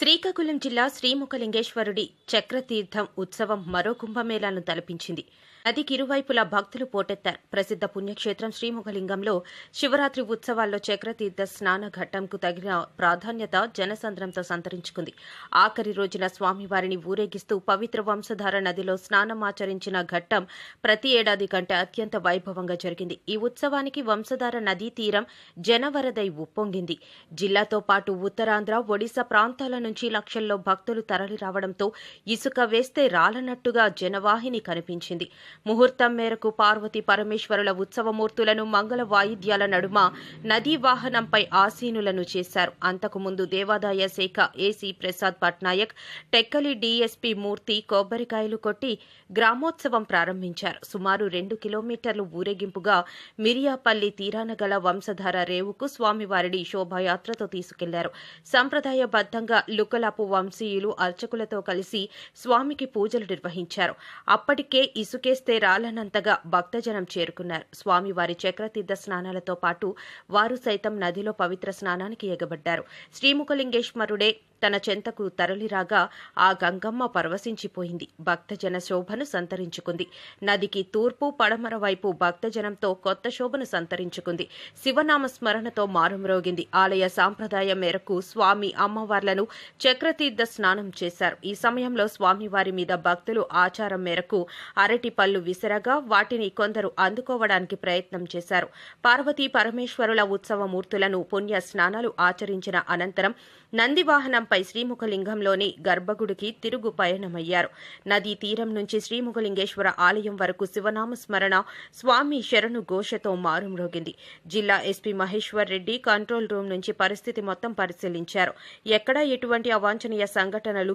శ్రీకాకుళం జిల్లా శ్రీముఖలింగేశ్వరుడి చక్రతీర్థం ఉత్సవం మరో కుంభమేళాను తలపించింది. నదికి ఇరువైపులా భక్తులు పోటెత్తారు. ప్రసిద్ధ పుణ్యక్షేత్రం శ్రీముఖలింగంలో శివరాత్రి ఉత్సవాల్లో చక్రతీర్థ స్నాన ఘట్టంకు తగిన ప్రాధాన్యత జనసంద్రంతో సంతరించుకుంది. ఆఖరి రోజున స్వామివారిని ఊరేగిస్తూ పవిత్ర వంశధార నదిలో స్నానమాచరించిన ఘట్టం ప్రతి ఏడాది కంటే అత్యంత వైభవంగా జరిగింది. ఈ ఉత్సవానికి వంశధార నదీ తీరం జనవరదై ఉప్పొంగింది. జిల్లాతో పాటు ఉత్తరాంధ్ర ఒడిశా ప్రాంతాల నుంచి లక్షల్లో భక్తులు తరలిరావడంతో ఇసుక వేస్తే రాలనట్టుగా జనవాహిని కనిపించింది. ముహూర్తం మేరకు పార్వతీ పరమేశ్వరుల ఉత్సవమూర్తులను మంగళ వాయిద్యాల నడుమ నదీ వాహనంపై ఆసీనులను చేశారు. అంతకుముందు దేవాదాయ శాఖ ఏసీ ప్రసాద్ పట్నాయక్ టెక్కలి డీఎస్పీ మూర్తి కొబ్బరికాయలు కొట్టి గ్రామోత్సవం ప్రారంభించారు. సుమారు రెండు కిలోమీటర్లు ఊరేగింపుగా మిరియాపల్లి తీరాన గల వంశధార రేవుకు స్వామివారిని శోభాయాత్రతో తీసుకెళ్ళారు. సంప్రదాయబద్దంగా లుకలాపు వంశీయులు అర్చకులతో కలిసి స్వామికి పూజలు నిర్వహించారు. అప్పటికే ఇసుకేస్తే రాలనంతగా భక్తజనం చేరుకున్నారు. స్వామివారి చక్రతీర్థ స్నానాలతో పాటు వారు సైతం నదిలో పవిత్ర స్నానానికి ఎగబడ్డారు. శ్రీముఖలింగేశ్వరుడే తన చెంతకు తరలిరాగా ఆ గంగమ్మ పరవశించిపోయింది. భక్తజన శోభను సంతరించుకుంది. నదికి తూర్పు పడమర వైపు భక్తజనంతో కొత్త శోభను సంతరించుకుంది. శివనామ స్మరణతో మారుమ్రోగింది. ఆలయ సాంప్రదాయం మేరకు స్వామి అమ్మవార్లను చక్రతీర్థ స్నానం చేశారు. ఈ సమయంలో స్వామివారి మీద భక్తులు ఆచారం మేరకు అరటి పళ్ళు విసరగా వాటిని కొందరు అందుకోవడానికి ప్రయత్నం చేశారు. పార్వతీ పరమేశ్వరుల ఉత్సవ మూర్తులను పుణ్య స్నానాలు ఆచరించిన అనంతరం నందివాహనంపై శ్రీముఖలింగంలోని గర్భగుడికి తిరుగు పయనమయ్యారు. నదీ తీరం నుంచి శ్రీముఖలింగేశ్వర ఆలయం వరకు శివనామ స్మరణ స్వామి శరణు ఘోషతో మారుమ్రోగింది. జిల్లా SP Maheshwar Reddy control room నుంచి పరిస్థితి మొత్తం పరిశీలించారు. ఎక్కడా ఎటువంటి ఇటువంటి అవాంఛనీయ సంఘటనలు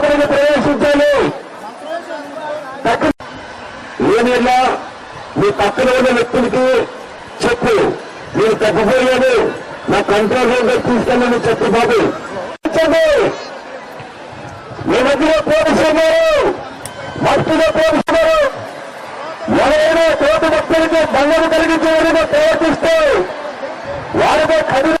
ప్రవేశించాలి. ఏమైనా? మీ పక్కన ఉన్న వ్యక్తులకి చెప్పు. మీరు తగ్గిపోయాడు నా కంట్రోల్ రూమ్లో తీసుకెళ్ళని చెప్పు బాబు. మీ మధ్యలో పోలీసులు ఉన్నారు. మట్టిలో పోలీసులు ఎవరైనా తోటి భక్తులకి భంగం కలిగించే ప్రవర్తిస్తే వారితో కఠిన